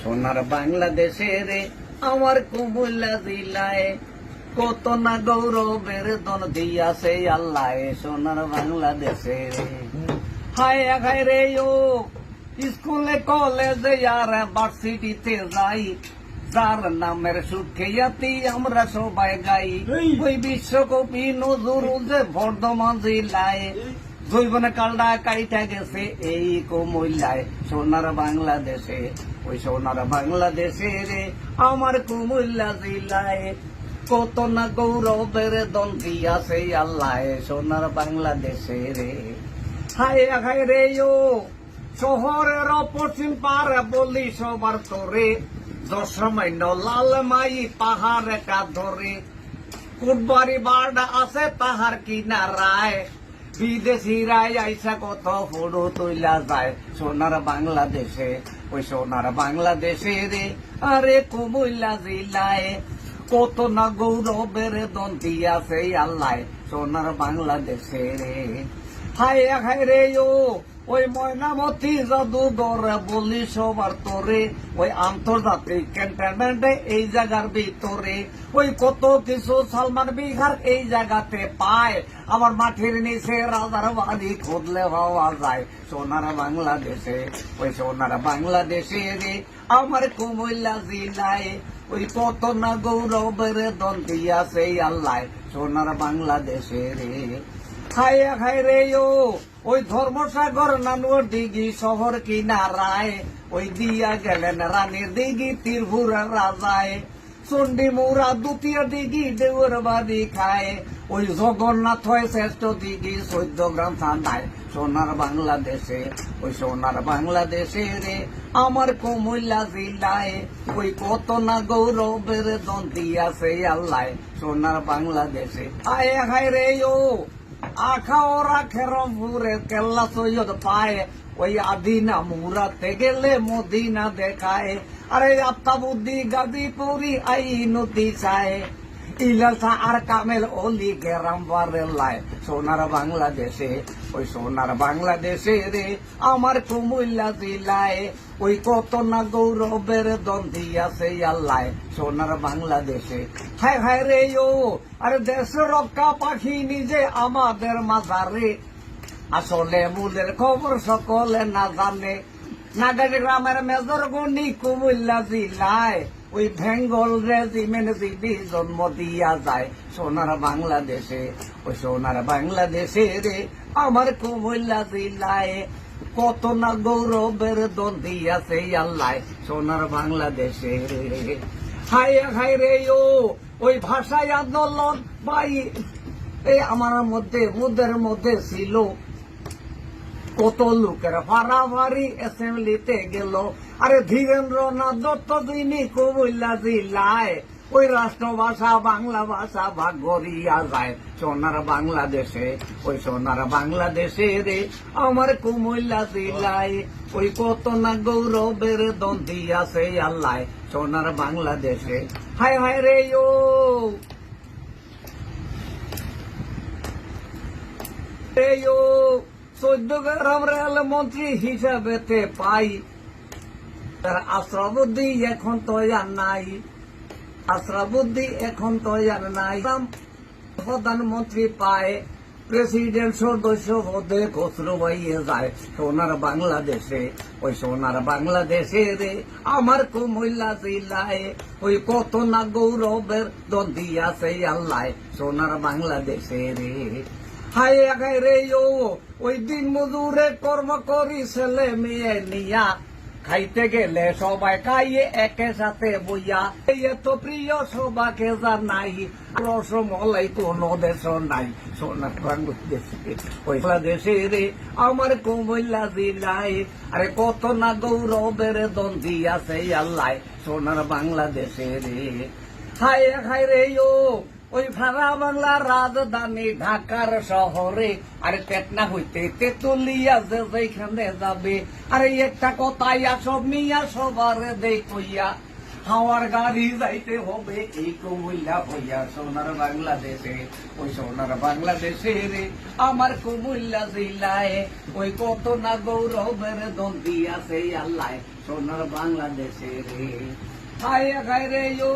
সোনার বাংলাদেশে রে আমার কুমুল্লা জিলায় কত না গৌরবের দন দিয়াছে আল্লাহ সোনার বাংলাদেশে হায় হায় রে ও স্কুলে কলেজে আর ভার্সিটিতে যাই যার নামের সুখেয়াতি আমরা সবাই গাই। ওই বিশ্বকবি নজরুল যে বর্ধমান জেলায় জৈবন কালডা কাইটা গেছে, এই কুমুল্লায় সোনার বাংলাদেশে। ওই সোনার বাংলাদেশে রে আমার কুমুল্লা জেলায় কত না গৌরবের দন্দি আছে আল্লাহ, সোনার বাংলাদেশে রে হায় হায় রে ও, শহরের পশ্চিম পারে বলি সবার তোরে দশমাইন লাল মাই পাহাড় কা ধরে। কুটবাড়ি বাড় আছে তাহার কিনারায় বিদেশিরাই আইসা কত ফটো তৈলা যায়। সোনার বাংলাদেশে, ওই সোনার বাংলাদেশে রে। আরে কুমইলা জিলায় কত না গৌরবের দন্তি আছে আল্লাহ সোনার বাংলাদেশে রে। হায় হায় রে ও ওই ময়নামতি জাদুঘর বলি সবার তোরে। ওই আন্তর্জাতিক ক্যান্টনমেন্টে এই জায়গার ভিতরে। ওই কত কিছু সালমান বিহার এই জায়গাতে পায়। আমার মাটির নিচে রাজার বাড়ি খুঁজলে পাওয়া যায়। সোনার বাংলাদেশে, ওই সোনার বাংলাদেশে রে। আমার কুমিল্লা জেলায় ওই কত না গৌরবের দন্তি আছে আল্লাহ সোনার বাংলাদেশে রে। খায় খায় রে ও ওই ধর্মসাগর নানুয়ার দিঘি শহর কি কিনারায়, ওই দিয়া গেলেন রানীর দিঘি তীরভুরের রাজায়। চন্ডী মৌরা দ্বিতীয় দিঘি দেউর বাড়ি খায়, ওই জগন্নাথ হয় শ্রেষ্ঠ দিঘি চোদ্দ গ্রাম ঠান্ডায় সোনার বাংলাদেশে, ওই সোনার বাংলাদেশে রে, আমার কুমিল্লা জেলায়, ওই কত না গৌরবের দন্তি আছে আল্লাহ সোনার বাংলাদেশে, আয় হায় রে ও! আখা ওরা খেরমপুরে কেল্লা সৈয়দ পায় ওই আদিনা মুরাতে গেলে মদিনা দেখায় আরে আত্মাবুদ্দি গাজীপুরি আই নদী চায় ইলাসা আর কামেল অলি গেরাম বারেলায় সোনার বাংলাদেশে, ওই সোনার বাংলাদেশে রে, আমার কুমিল্লা জেলায়, ওই কত না গৌরবের দন্দি আছে আল্লাহ সোনার বাংলাদেশে, হায় হায় রে ও, আরে দেশ রক্ষা পাখি নিজে আমাদের মাঝারে। আসলে মুদের খবর সকলে না জানে, নাগারি গ্রামের মেজর গণি কুমিল্লা জেলায়। ওই বেঙ্গল রেজিমেন্ট দিদি জন্ম দিয়া যায়। সোনার বাংলাদেশে, ওই সোনার বাংলাদেশে রে আমার কুমিল্লা জেলায় কত না গৌরবের দন্দি আছে আল্লাহ সোনার বাংলাদেশে রে। হায় হায় রে ও, ওই ভাষায় আন্দোলন ভাই এই আমার মধ্যে মুদের মধ্যে ছিল কত লোকের ফারাফারি অ্যাসেম্বলিতে গেল। আরে ধীরেন্দ্রনাথ দত্ত দিনী কুমিল্লা জেলায় ওই রাষ্ট্রভাষা, বাংলা ভাষা ভাগ করিয়া যায়। সোনার বাংলাদেশে, ওই সোনার বাংলাদেশে রে আমার কুমিল্লা জেলায় ওই কত না গৌরবের দন্দি আছে আল্লাহ, সোনার বাংলাদেশে। হায় হায় রে ও এই ও চোদ্দ গ্রাম রেল মন্ত্রী হিসাবেতে পাই। তার আশ্রবুদ্ধি এখন তো আর নাই। আশ্রবুদ্ধি এখন তো আর নাই প্রধানমন্ত্রী পায়, প্রেসিডেন্ট সদস্য পদে খসরু হইয়ে যায়। সোনার বাংলাদেশে, ওই সোনার বাংলাদেশে রে আমার কুমিল্লা জেলায়, ওই কত না গৌরবের দন্দি আছে আল্লাহ, সোনার বাংলাদেশে রে। হায় রে ও ওই দিন মজুরে কর্ম করি, ছেলে মেয়ে নিয়া। খাইতে গেলে সবাই খাইয়ে একে সাথে বইয়া। এত প্রিয় সবাকে জানাই রসমলাই কোন দেশ নাই। সোনার বাংলাদেশে রে, আমার কুমিল্লা জেলায়। আরে কত না গৌরবের দন্দি আছে আল্লাহ সোনার বাংলাদেশে রে। হায় হায় রে, ও ওই ভাড়া বাংলার রাজধানী ঢাকার শহরে। আরে পেটনা হইতে তেতুলিয়া যে যেখানে যাবে। আরে একটা কথাই সব মিয়া সবার দেখইয়া। হাওয়ার গাড়ি যাইতে হবে এই কুমিল্লা হইয়া সোনার বাংলাদেশে। ওই সোনার বাংলাদেশে রে, আমার কুমিল্লা জেলায়। ওই কত না গৌরবের দন্দি আছে আল্লাহ সোনার বাংলাদেশে রে। হায় গায় রে, ইয়ো।